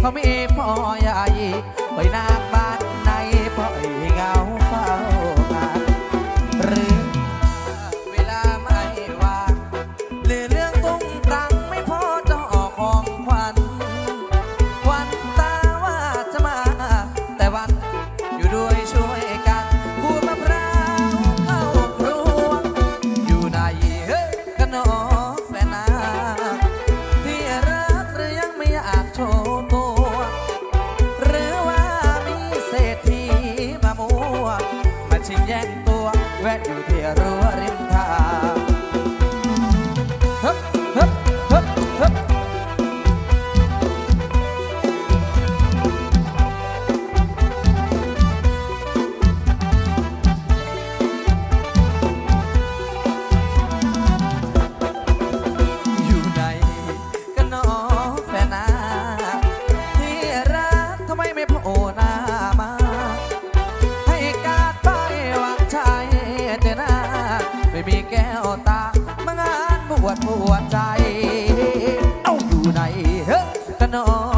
เขามีพ่อใหญ่ไปนาบ้านไหนปล่อยเหงาเฝ้างานหรือเวลาไม่ว่างหรือเรื่องตุ้งตังไม่พอจะออกของขวัญวันตาว่าจะมา แต่วันอยู่ด้วยช่วยกันพูดมะพร้าวเข้าครัวอยู่ไหนเฮ้ยกันหนอแฟนนาที่รักหรือยังไม่อยากโชว์ แวะอยู่ที่รั้วริมทาง ไม่มีแก้วตามางานบวชปวดใจ เอาอยู่ไหนเฮ้กันนอ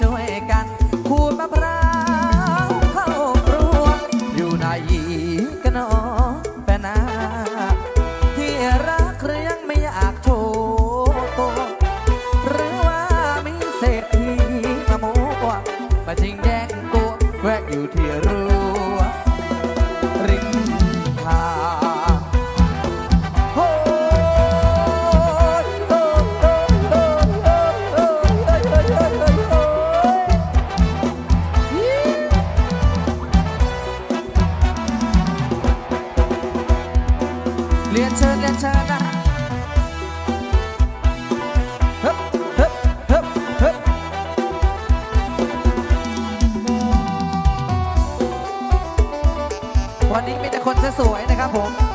ช่วยกันขูดมะพร้าวเข้าครัว อยู่ไหนกันหนอแฟนนาที่รักเรื่องไม่อยากโชว์ตหรือว่ามีเศรษฐีมาโมกว่ามาจิงแย่งตัวแวะอยู่ที่รู้ วันนี้มีแต่คนสวยนะครับผม